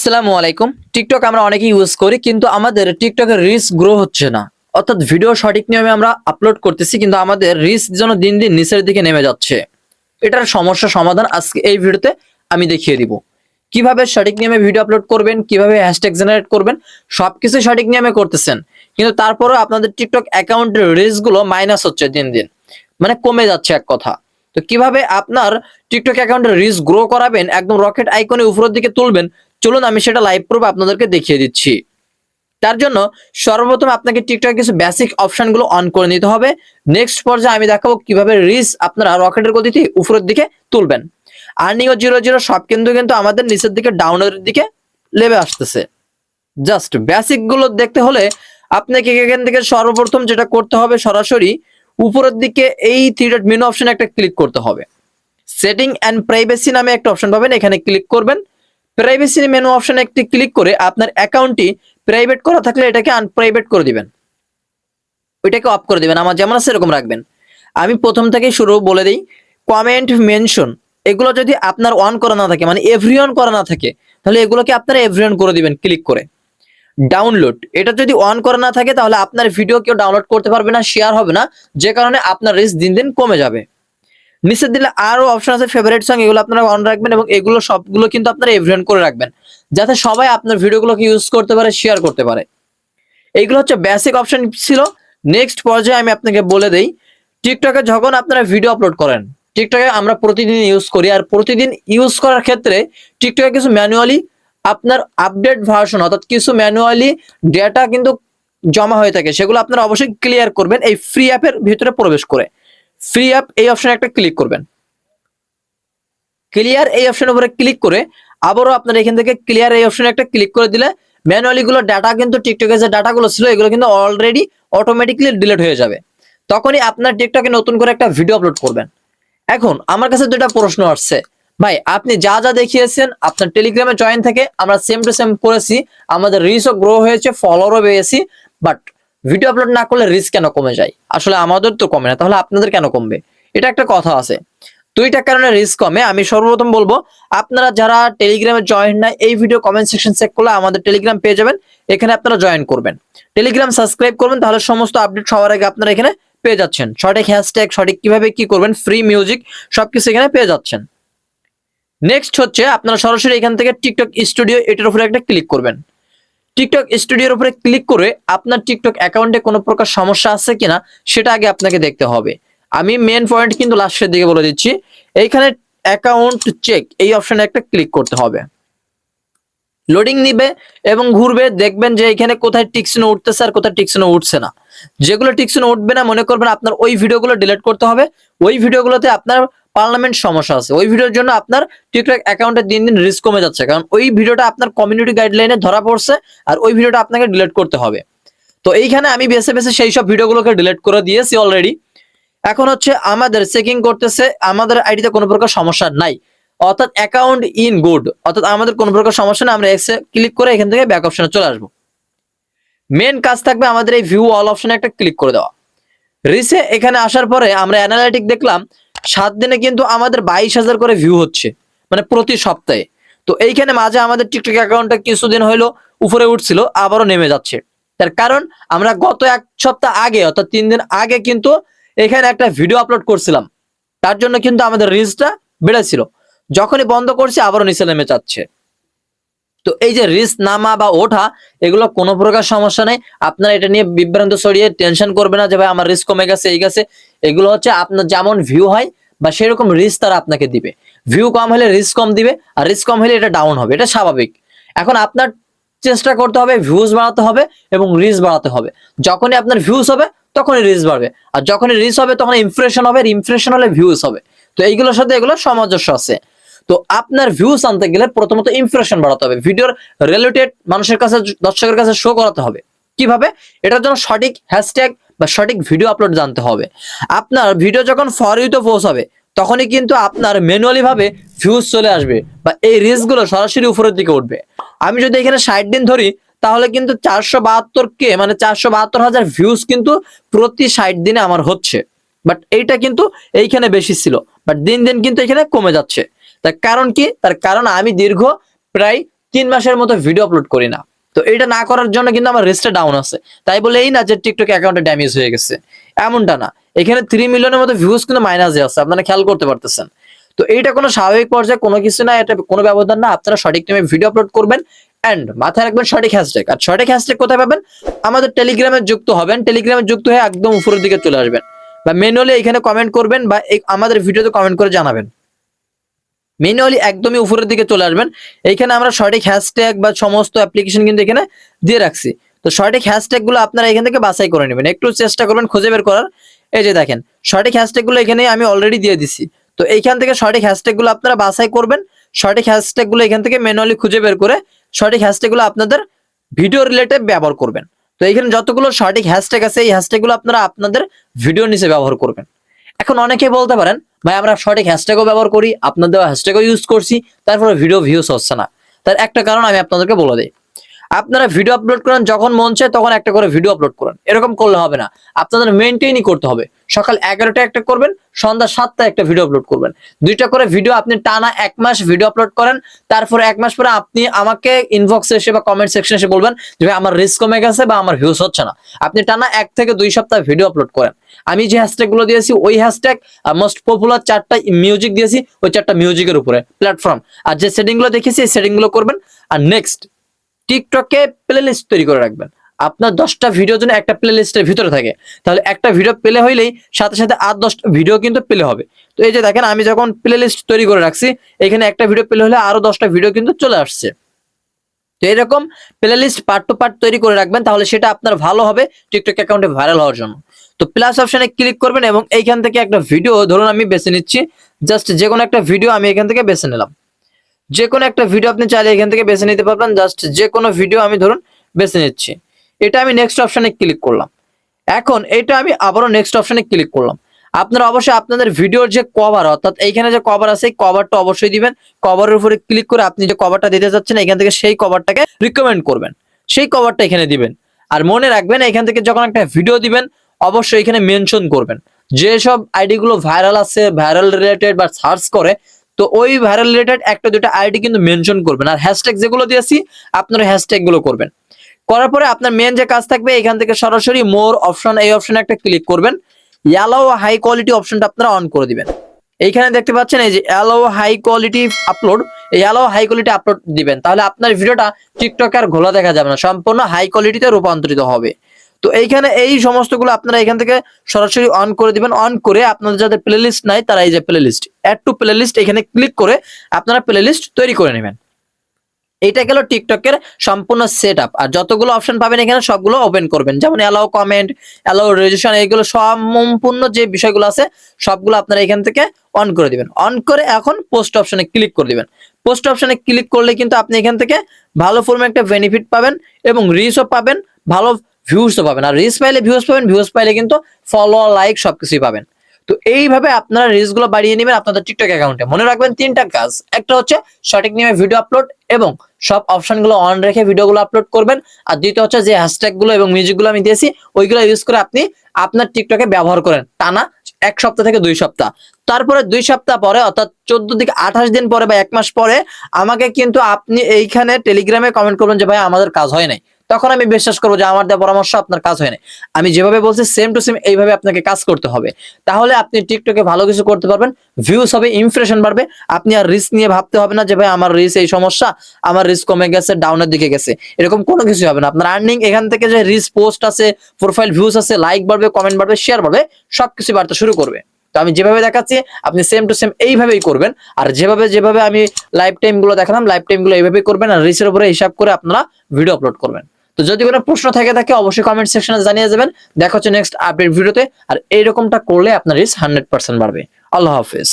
আসসালামু আলাইকুম। টিকটক আমরা অনেকে ইউজ করি, কিন্তু আমাদের টিকটকের রিচ গ্রো হচ্ছে না। অর্থাৎ ভিডিও সঠিক নিয়মে আমরা আপলোড করতেছি, কিন্তু আমাদের রিচ যেন দিন দিন নিচের দিকে নেমে যাচ্ছে। এটার সমস্যা সমাধান আজকে এই ভিডিওতে আমি দেখিয়ে দিব। কীভাবে সঠিক নিয়মে ভিডিও আপলোড করবেন, কীভাবে হ্যাশট্যাগ জেনারেট করবেন, সবকিছু সঠিক নিয়মে করতেছেন, কিন্তু তারপরেও আপনাদের টিকটক অ্যাকাউন্টের রিচগুলো মাইনাস হচ্ছে দিন দিন। মানে কমে যাচ্ছে এক কথা। তো কীভাবে আপনার টিকটক অ্যাকাউন্টের রিচ গ্রো করাবেন, একদম রকেট আইকনে উপরের দিকে তুলবেন চলুন আমি সেটা লাইভ প্রুফ আপনাদেরকে দেখিয়ে দিচ্ছি। তার জন্য সর্বপ্রথম আপনাকে টিকটক কিছু বেসিক অপশনগুলো অন করে নিতে হবে। নেক্সট পর্যায়ে আমি দেখাবো কীভাবে রিচ আপনারা রকেটের গতিতে উপরের দিকে তুলবেন। আর্নিং ও জিরো জিরো সব কিন্তু কিন্তু আমাদের নিচের দিকে ডাউনের দিকে লেবে আসতেছে। জাস্ট বেসিকগুলো দেখতে হলে আপনাকে এখান থেকে সর্বপ্রথম যেটা করতে হবে সরাসরি উপরের দিকে এই থ্রি ডট মেনু অপশনে একটা ক্লিক করতে হবে। সেটিং অ্যান্ড প্রাইভেসি নামে একটা অপশন পাবেন, এখানে ক্লিক করবেন। প্রাইভেসি মেনু অপশনে একটি ক্লিক করে আপনার অ্যাকাউন্টটি প্রাইভেট করা থাকলে এটাকে আনপ্রাইভেট করে দিবেন। ওইটাকে অফ করে দিবেন। আমার যেমন আছে এরকম রাখবেন। আমি প্রথম থেকে শুরু বলে দিই কমেন্ট মেনশন এগুলো যদি আপনার অন করা না থাকে মানে এভরিওয়ান করা না থাকে, তাহলে এগুলোকে আপনারা এভরিওয়ান করে দিবেন ক্লিক করে। ডাউনলোড এটা যদি অন করা না থাকে, তাহলে আপনার ভিডিও কেউ ডাউনলোড করতে পারবে না শেয়ার হবে না, যে কারণে আপনার রিস্ক দিন দিন কমে যাবে। নিচে দিলে আরও অপশন আছে ফেভারিট সং এগুলো আপনারা অন রাখবেন এবং এগুলো সবগুলো কিন্তু আপনারা এভরিওয়ান করে রাখবেন। যাতে সবাই আপনার ভিডিওগুলোকে ইউজ করতে পারে শেয়ার করতে পারে। এইগুলো হচ্ছে বেসিক অপশন ছিল। নেক্সট পর্যায়ে আমি আপনাকে বলে দেই টিকটকে যখন আপনারা ভিডিও আপলোড করেন টিকটকে আমরা প্রতিদিন ইউজ করি। আর প্রতিদিন ইউজ করার ক্ষেত্রে টিকটকে কিছু ম্যানুয়ালি আপনার আপডেট ভার্সন অর্থাৎ কিছু ম্যানুয়ালি ডেটা কিন্তু জমা হয়ে থাকে, সেগুলো আপনারা অবশ্যই ক্লিয়ার করবেন এই ফ্রি অ্যাপের ভিতরে প্রবেশ করে। ফ্রি অ্যাপ এই অপশনে একটা ক্লিক করবেন। ক্লিয়ার এই অপশনের উপরে ক্লিক করে আবারও আপনার এখান থেকে ক্লিয়ার এই অপশনে একটা ক্লিক করে দিলে ম্যানুয়ালি গুলো ডাটা কিন্তু টিকটকে যে ডাটাগুলো ছিল এগুলো কিন্তু অলরেডি অটোমেটিকলি ডিলিট হয়ে যাবে। তখনই আপনার টিকটকে নতুন করে একটা ভিডিও আপলোড করবেন। এখন আমার কাছে দুটা প্রশ্ন আসছে। ভাই, আপনি যা যা দেখিয়েছেন, আপনার টেলিগ্রামে জয়েন থেকে আমরা সেম টু সেম করেছি, আমাদের রিচও গ্রো হয়েছে ফলোয়ারও পেয়েছি বাট ভিডিও আপলোড না করলে রিস্ক কেন কমে যায়? আসলে আমাদের তো কমে না, তাহলে আপনাদের কেন কমবে? এটা একটা কথা আছে। দুইটা কারণে রিস্ক কমে। আমি সর্বপ্রথম বলব, আপনারা যারা টেলিগ্রামে জয়েন নাই, এই ভিডিও কমেন্ট সেকশন চেক করলে আমাদের টেলিগ্রাম পেয়ে যাবেন। এখানে আপনারা জয়েন করবেন। টেলিগ্রাম সাবস্ক্রাইব করবেন, তাহলে সমস্ত আপডেট সবার আগে আপনারা এখানে পেয়ে যাচ্ছেন। সঠিক হ্যাশট্যাগ সঠিক কীভাবে কি করবেন ফ্রি মিউজিক সবকিছু এখানে পেয়ে যাচ্ছেন। নেক্সট হচ্ছে, আপনারা সরাসরি এখান থেকে টিকটক স্টুডিও এটার উপরে একটা ক্লিক করবেন। টিকটক স্টুডিওর উপরে ক্লিক করে আপনার টিকটক অ্যাকাউন্টে কোনো প্রকার সমস্যা আছে কিনা, সেটা আগে আপনাকে দেখতে হবে। আমি মেন পয়েন্ট কিন্তু লাস্টের দিকে বলে দিচ্ছি। এইখানে অ্যাকাউন্ট চেক এই অপশনে একটা ক্লিক করতে হবে। লোডিং নিবে এবং ঘুরবে, দেখবেন যে এখানে কোথায় টিকসিনো উঠতেছে আর কোথায় টিকসিনো উঠছে না। যেগুলো টিকসিনো উঠবে না, মনে করবেন আপনার ওই ভিডিওগুলো ডিলিট করতে হবে। ওই ভিডিওগুলোতে আপনার পার্লামেন্ট সমস্যা আছে। ওই ভিডিওর জন্য আপনার টিকটক অ্যাকাউন্টে দিন দিন রিস্ক কমে যাচ্ছে। কারণ ওই ভিডিওটা আপনার কমিউনিটি গাইডলাইনে ধরা পড়ছে আর ওই ভিডিওটা আপনাকে ডিলিট করতে হবে। তো এইখানে আমি বেছে বেছে সেই সব ভিডিওগুলোকে ডিলিট করে দিয়েছি অলরেডি এখন হচ্ছে আমাদের চেকিং করতেছে, আমাদের আইডিতে কোনো প্রকার সমস্যা নাই। অর্থাৎ অ্যাকাউন্ট ইন গুড অর্থাৎ আমাদের কোনো প্রকার সমস্যা না আমরা এক্সে ক্লিক করে এখান থেকে ব্যাক অপশনে চলে আসব। মেন কাজ থাকবে আমাদের এই ভিউ অল অপশনে একটা ক্লিক করে দেওয়া। রিসে এখানে আসার পরে আমরা অ্যানালাইটিক দেখলাম সাত দিনে কিন্তু আমাদের বাইশ হাজার করে ভিউ হচ্ছে মানে প্রতি সপ্তাহে। তো এইখানে মাঝে আমাদের টিকটক অ্যাকাউন্টটা কিছুদিন হইল উপরে উঠছিল, আবারও নেমে যাচ্ছে। তার কারণ আমরা গত এক সপ্তাহ আগে, অর্থাৎ তিন দিন আগে কিন্তু এখানে একটা ভিডিও আপলোড করছিলাম। তার জন্য কিন্তু আমাদের রিলসটা বেড়েছিল। যখনই বন্ধ করছি, আবারও নিচে নেমে যাচ্ছে। তো এই যে রিস্ক নামা বা ওঠা, এগুলো কোনো প্রকার সমস্যা নেই। আপনারা এটা নিয়ে বিভ্রান্ত ছড়িয়ে টেনশন করবে না যে ভাই আমার রিস্ক কমে গেছে, এই গেছে। এগুলো হচ্ছে আপনার যেমন ভিউ হয় বা সেরকম রিস্ক তারা আপনাকে দিবে। ভিউ কম হলে রিস্ক কম দিবে, আর রিস্ক কম হলে এটা ডাউন হবে, এটা স্বাভাবিক। এখন আপনার চেষ্টা করতে হবে ভিউজ বাড়াতে হবে এবং রিচ বাড়াতে হবে। যখনই আপনার ভিউজ হবে, তখনই রিচ বাড়বে। আর যখনই রিচ হবে তখন ইমপ্রেশন হবে ইমপ্রেশন হলে ভিউজ হবে। তো এইগুলোর সাথে এগুলো সামঞ্জস্য আছে। তো আপনার ভিউস আনতে গেলে প্রথমত ইমপ্রেশন বাড়াতে হবে। ভিডিওর রিলেটেড মানুষের কাছে, দর্শকের কাছে শো করাতে হবে। কীভাবে? এটার জন্য সঠিক হ্যাশট্যাগ বা সঠিক ভিডিও আপলোড জানতে হবে। আপনার ভিডিও যখন ফর ইউতে পোস্ট হবে তখনই কিন্তু আপনার ম্যানুয়ালি ভাবে ভিউজ চলে আসবে বা এই রিলসগুলো সরাসরি উপরের দিকে উঠবে। আমি যদি এখানে ষাট দিন ধরি, তাহলে কিন্তু চারশো বাহাত্তর কে মানে চারশো বাহাত্তর হাজার ভিউজ কিন্তু প্রতি ষাট দিনে আমার হচ্ছে। বাট এইটা কিন্তু এইখানে বেশি ছিল। বাট দিন দিন কিন্তু এখানে কমে যাচ্ছে। তার কারণ কি? তার কারণ আমি দীর্ঘ প্রায় তিন মাসের মতো ভিডিও আপলোড করি না। তো এটা না করার জন্য কিন্তু আমার রেস্টটা ডাউন আছে। তাই বলে এই না যে টিকটক অ্যাকাউন্টে ড্যামেজ হয়ে গেছে। এমনটা না। এখানে থ্রি মিলিয়নের মতো ভিউজ কিন্তু মাইনাসে আছে। আপনারা খেয়াল করতে পারতেছেন। তো এইটা কোনো স্বাভাবিক পর্যায়ে কোনো কিছু না, এটা কোনো ব্যবধান না। আপনারা সঠিক টাইমে ভিডিও আপলোড করবেন এন্ড মাথায় রাখবেন সঠিক হ্যাশট্যাগ আর সঠিক হ্যাশট্যাগ কোথায় পাবেন? আমাদের টেলিগ্রামে যুক্ত হবেন। টেলিগ্রামে যুক্ত হয়ে একদম উপরের দিকে চলে আসবেন। বা ম্যানুয়ালি এখানে কমেন্ট করবেন বা আমাদের ভিডিওতে কমেন্ট করে জানাবেন। ম্যানুয়ালি একদমই উপরের দিকে চলে আসবেন। এইখানে আমরা সঠিক হ্যাশট্যাগ বা সমস্ত অ্যাপ্লিকেশন কিন্তু এখানে দিয়ে রাখছি। তো সঠিক হ্যাশট্যাগগুলো আপনারা এখান থেকে বাছাই করে নেবেন। একটু চেষ্টা করবেন খুঁজে বের করার। এই যে দেখেন, সঠিক হ্যাশট্যাগগুলো এখানে আমি অলরেডি দিয়ে দিছি। তো এইখান থেকে সঠিক হ্যাশট্যাগগুলো আপনারা বাছাই করবেন। সঠিক হ্যাশট্যাগগুলো এখান থেকে ম্যানুয়ালি খুঁজে বের করে সঠিক হ্যাশট্যাগগুলো আপনাদের ভিডিও রিলেটেড ব্যবহার করবেন। তো এখানে যতগুলো সঠিক হ্যাশট্যাগ আছে, এই হ্যাশট্যাগগুলো আপনারা আপনাদের ভিডিও নিচে ব্যবহার করবেন। এখন অনেকে বলতে পারেন ভাই, আমরা সঠিক হ্যাশট্যাগও ব্যবহার করি, আপনাদের হ্যাশট্যাগও ইউজ করছি, তারপরে ভিডিও ভিউস হচ্ছে না। তার একটা কারণ আমি আপনাদেরকে বলে দিই। আপনারা ভিডিও আপলোড করেন, যখন মন চায় তখন একটা করে ভিডিও আপলোড করেন। এরকম করলে হবে না। আপনাদের মেনটেনই করতে হবে। সকাল এগারোটা একটা করবেন, সন্ধ্যা সাতটা একটা ভিডিও আপলোড করবেন। দুইটা করে ভিডিও আপনি টানা এক মাস ভিডিও আপলোড করেন, তারপরে এক মাস পরে আপনি আমাকে ইনবক্সে এসে বা কমেন্ট সেকশনে এসে বলবেন যে আমার রিস্ক কমে গেছে বা আমার ভিউস হচ্ছে না। আপনি টানা এক থেকে দুই সপ্তাহ ভিডিও আপলোড করেন। আমি যে হ্যাশট্যাগগুলো দিয়েছি, ওই হ্যাশট্যাগ মোস্ট পপুলার চারটা মিউজিক দিয়েছি, ওই চারটা মিউজিকের উপরে প্ল্যাটফর্ম আর যে সেটিংগুলো দেখেছি, এই সেটিংগুলো করবেন। আর নেক্সট টিকটকে প্লে লিস্ট তৈরি করে রাখবেন। আপনার দশটা ভিডিও জন্য একটা প্লে লিস্টের ভিতরে থাকে। তাহলে একটা ভিডিও পেলে হইলেই সাথে সাথে আর দশটা ভিডিও কিন্তু পেলে হবে। তো এই যে দেখেন, আমি যখন প্লে লিস্ট তৈরি করে রাখছি, এখানে একটা ভিডিও পেলে হলে আরও দশটা ভিডিও কিন্তু চলে আসছে। তো এরকম play list part two part তৈরি করে রাখবেন, তাহলে সেটা আপনার ভালো হবে, টিকটক অ্যাকাউন্টে ভাইরাল হওয়ার জন্য। তো প্লাস অপশনে ক্লিক করবেন এবং এইখান থেকে একটা ভিডিও ধরুন আমি বেছে নিচ্ছি জাস্ট যে কোনো একটা ভিডিও আমি এখান থেকে বেছে নিলাম। যে কোনো একটা ভিডিও আপনি চাইলে এখান থেকে বেছে নিতে পারবেন। জাস্ট যে কোনো ভিডিও আমি ধরুন বেছে নিচ্ছি। এটা আমি নেক্সট অপশনে ক্লিক করলাম। এখন এটা আমি আবারও নেক্সট অপশনে ক্লিক করলাম। আপনারা অবশ্যই আপনাদের ভিডিওর যে কভার অর্থাৎ এইখানে যে কভার আছে কভারটা অবশ্যই দিবেন। কভারের উপরে ক্লিক করে আপনি যে কভারটা দিতে যাচ্ছেন, এখান থেকে সেই কভারটাকে রিকমেন্ড করবেন। সেই কভারটা এখানে দিবেন। আর মনে রাখবেন, এখান থেকে যখন একটা ভিডিও দিবেন, অবশ্যই এখানে মেনশন করবেন। যেসব আইডি গুলো ভাইরাল আছে ভাইরাল রিলেটেড বা সার্চ করে তো ওই ভাইরাল রিলেটেড একটা দুটো আইডি কিন্তু মেনশন করবেন। আর হ্যাশট্যাগ যেগুলো দিয়েছি, আপনারা হ্যাশট্যাগগুলো করবেন। করার পরে আপনার মেন যে কাজ থাকবে, এখান থেকে সরাসরি মোর অপশন এই অপশনে একটা ক্লিক করবেন। অ্যালাও হাই কোয়ালিটি অপশনটা আপনারা অন করে দিবেন। এইখানে দেখতে পাচ্ছেন, এই যে অ্যালাও হাই কোয়ালিটি আপলোড এই অ্যালাও হাই কোয়ালিটি আপলোড দিবেন। তাহলে আপনার ভিডিওটা টিকটকে আর ঘোলা দেখা যাবে না। সম্পূর্ণ হাই কোয়ালিটিতে রূপান্তরিত হবে। তো এইখানে এই সমস্তগুলো আপনারা এখান থেকে সরাসরি অন করে দিবেন। অন করে আপনাদের যাদের প্লে লিস্ট নাই, তারা এই যে play list add to playlist এখানে ক্লিক করে আপনারা প্লে লিস্ট তৈরি করে নেবেন। এইটা গেল টিকটকের সম্পূর্ণ সেট আপ আর যতগুলো অপশন পাবেন এখানে সবগুলো ওপেন করবেন। যেমন অ্যালাউ কমেন্ট অ্যালাউ রেজিস্ট্রেশন এইগুলো সম্পূর্ণ যে বিষয়গুলো আছে, সবগুলো আপনারা এখান থেকে অন করে দিবেন। অন করে এখন পোস্ট অপশনে ক্লিক করে দিবেন। পোস্ট অপশনে ক্লিক করলে কিন্তু আপনি এখান থেকে ভালো ফর্মে একটা বেনিফিট পাবেন এবং রিচও পাবেন, ভালো ভিউজও পাবেন। আর রিচ পাইলে ভিউজ পাবেন ভিউজ পাইলে কিন্তু ফলো লাইক সবকিছুই পাবেন। তো এইভাবে আপনারা রিলসগুলো বাড়িয়ে নেবেন আপনাদের টিকটক অ্যাকাউন্টে মনে রাখবেন তিনটা কাজ। একটা হচ্ছে সঠিক নিয়মে ভিডিও আপলোড এবং সব অপশনগুলো অন রেখে ভিডিও গুলো আপলোড করবেন। আর দ্বিতীয় হচ্ছে যে হ্যাশট্যাগগুলো এবং মিউজিকগুলো আমি দিয়েছি, ওইগুলো ইউজ করে আপনি আপনার টিকটকে ব্যবহার করেন। টানা এক সপ্তাহ থেকে দুই সপ্তাহ। তারপরে দুই সপ্তাহ পরে, অর্থাৎ চোদ্দ থেকে আঠাশ দিন পরে বা এক মাস পরে, আমাকে কিন্তু আপনি এইখানে টেলিগ্রামে কমেন্ট করবেন যে, ভাই, আমাদের কাজ হয় নাই। তখন আমি বিশ্বাস করব যে আমার দেওয়া পরামর্শ আপনার কাজ হয় নাই আমি যেভাবে বলছি সেম টু সেম এইভাবে আপনাকে কাজ করতে হবে। তাহলে আপনি টিকটকে ভালো কিছু করতে পারবেন ভিউজ হবে ইমপ্রেশন বাড়বে। আপনি আর রিস্ক নিয়ে ভাবতে হবে না যে, ভাই, আমার রিস্ক এই সমস্যা, আমার রিস্ক কমে গেছে ডাউনের দিকে গেছে। এরকম কোনো কিছু হবে না। আপনার আর্নিং এখান থেকে যে রিস্ক পোস্ট আছে প্রোফাইল ভিউজ আছে লাইক বাড়বে কমেন্ট বাড়বে শেয়ার বাড়বে সবকিছু বাড়তে শুরু করবে। তো আমি যেভাবে দেখাচ্ছি, আপনি সেম টু সেম এইভাবেই করবেন। আর যেভাবে যেভাবে আমি লাইফ টাইমগুলো দেখালাম লাইফ টাইমগুলো এইভাবেই করবেন। আর রিসের উপরে হিসাব করে আপনারা ভিডিও আপলোড করবেন। তো যদি কোনো প্রশ্ন থাকে থাকে অবশ্যই কমেন্ট সেকশনে জানিয়ে যাবেন দেখা হচ্ছে নেক্সট আপডেট ভিডিওতে। আর এইরকমটা করলে আপনার রিস্ক হান্ড্রেড পার্সেন্ট বাড়বে। আল্লাহ হাফিজ।